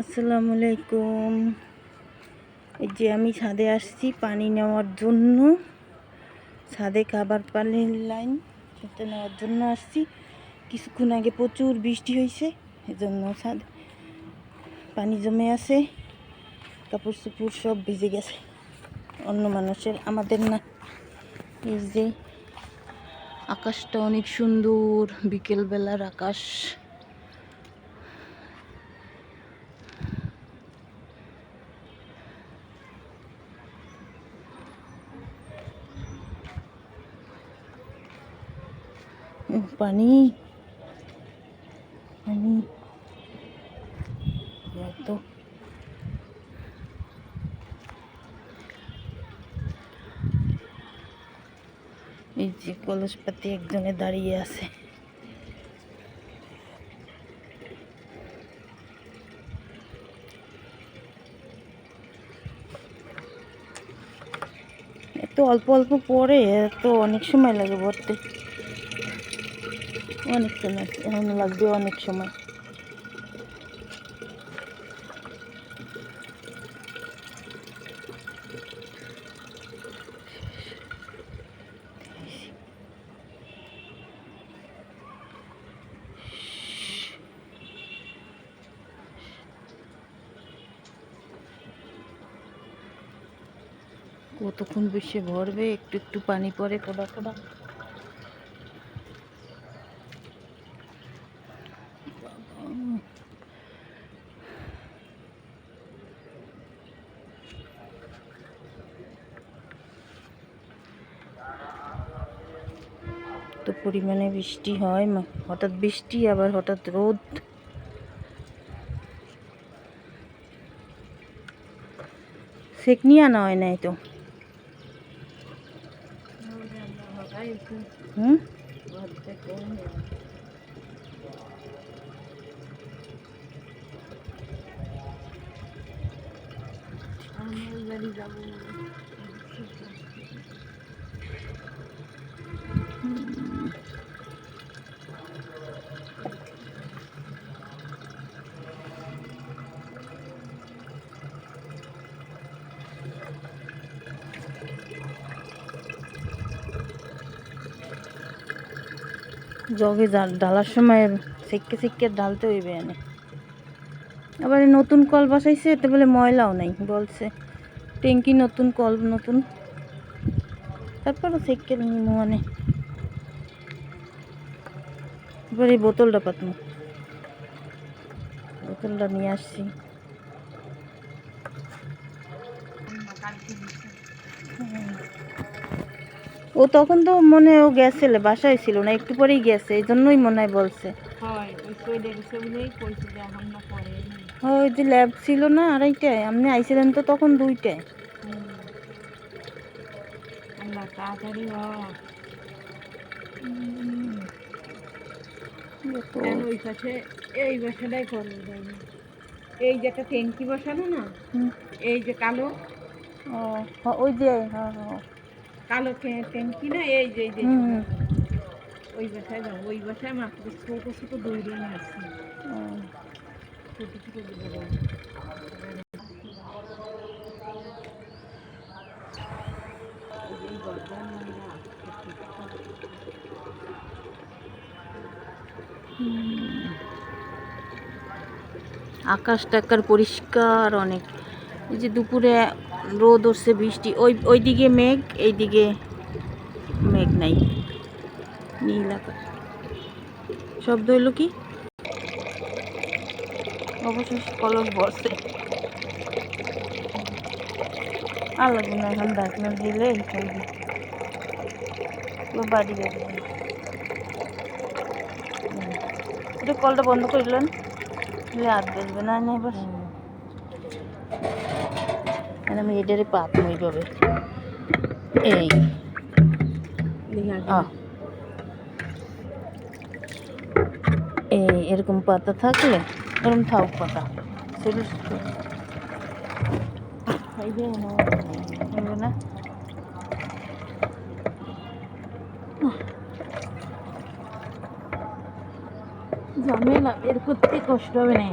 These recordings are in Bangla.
আসসালামু আলাইকুম। এই যে আমি ছাদে আসছি পানি নেওয়ার জন্য। ছাদে খাবার পানির লাইন সেটা নেওয়ার জন্য আসছি। কিছুক্ষণ আগে প্রচুর বৃষ্টি হয়েছে, এজন্য ছাদ পানি জমে আছে, কাপড় চোপড় সব ভিজে গেছে। অন্য মানুষের, আমাদের না। এই যে আকাশটা অনেক সুন্দর, বিকেলবেলার আকাশ। পানি। পানি। এত এই যে কলসপাতি একজনে দাঁড়িয়ে আছে। এত অল্প অল্প পরে এত অনেক সময় লাগে ভরতে। অনেক সময়, এখন লাগবে অনেক সময়। কতক্ষণ বসে ভরবে? একটু একটু পানি পরে ফোটা ফোটা তো পরিমাণে বৃষ্টি হয় হঠাৎ বৃষ্টি আবার হঠাৎ রোদ। সেক নিয়ে আনা হয় নাই তো? হুম? জগে ঢালার সময় সেক্কে সেক্কে ঢালতে হইবে এনে। আবার নতুন কল বসাইছে, এতে বলে ময়লাও নাই, বলছে। ট্যাঙ্কি নতুন, কল নতুন। তারপরও সেক্কে নিমু মানে। এবার এই বোতলটা পাতমু বোতলটা নিয়ে আসছি। ও তখন তো মনে ও গেছিল, বাসায় ছিল না, একটু পরেই গেছে, এই জন্যই মনে হয় বলছে। হয়, ওই বলেই কইছে যে এখন না পরে ওই যে ল্যাব ছিল না আড়াইটায়। আপনি আইছিলেন তো তখন দুইটায়। আল্লাহ তাড়াতাড়ি ওই পাশে এই বাসাটাই করল এই যে একটা ট্যাঙ্কি বসানো না এই যে কালো। ও ওই যে হ্যাঁ হ্যাঁ কালো ট্যাঁ- ট্যাঙ্কি না এই যে এই যে। ওই বাসায় যাব ওই বাসায় মাত্র ছোট ছোট দুই দিন আছে ও, ছোট ছোট দুটো হুম। আকাশ টাকার পরিষ্কার অনেক। এই যে দুপুরে রোদ উঠছে, বৃষ্টি, ওই ওইদিকে মেঘ, এইদিকে মেঘ নাই, নীল আকাশ। শব্দ হইল কি? অবশেষ কলক বসে আল্লাহ গুনা এখন ডাকনা দিলে বাড়ি যাবে এটা কলটা বন্ধ করলেন হাত বেসবে না না এবার আর আমি এটারে পাত এইভাবে এই। এই এরকম পাতা থাকলে এরকম থাক পাতা সেটা হইবে না ঝামেলা বের করতে কষ্ট হবে না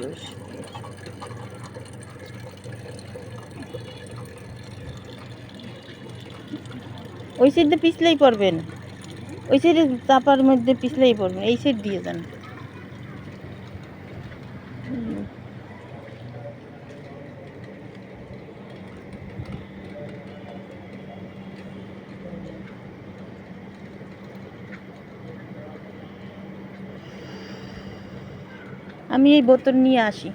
জল ওই সাইড পিছলেই পড়বেন। ওই সাইডে চাপার মধ্যে পিছলেই পড়বেন। এই সাইড দিয়ে যান। আমি এই বোতল নিয়ে আসি।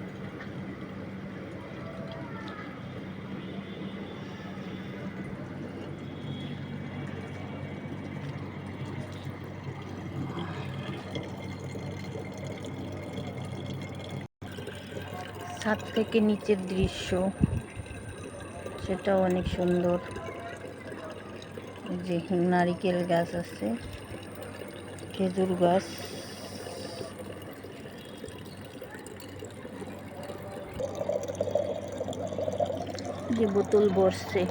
ছাদ থেকে নিচের দৃশ্য, সেটাও অনেক সুন্দর। যে নারিকেল গাছ আছে, খেজুর গাছ। যে বোতল বসছে।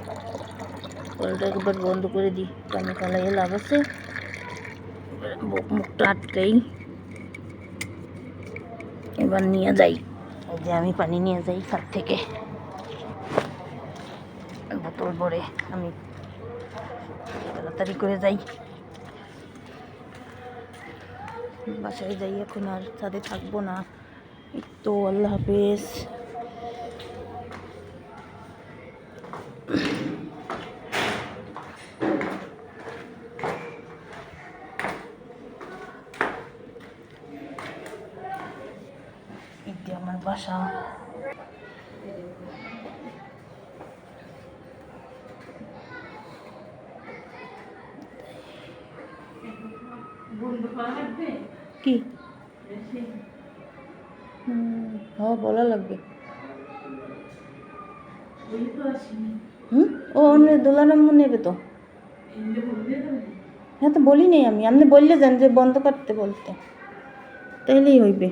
কলটা একবার বন্ধ করে দিই পানি ফালাইয়ে লাভ আছে। মুখটা আটকাই। এবার নিয়ে যাই। যে আমি পানি নিয়ে যাই ছাদ থেকে। বোতল ভরে আমি তাড়াতাড়ি করে যাই। বাসায় যাই এখন আর, ছাদে থাকব না। তো, আল্লাহ হাফেজ। এটি আমার বাসা কি হ্যাঁ বলা লাগবে হুম? ও অন্য দোলারাম নেবে তো? হ্যাঁ তো বলি আমি। আপনি বললে যান যে বন্ধ করতে বলতে। তাইলেই হইবে।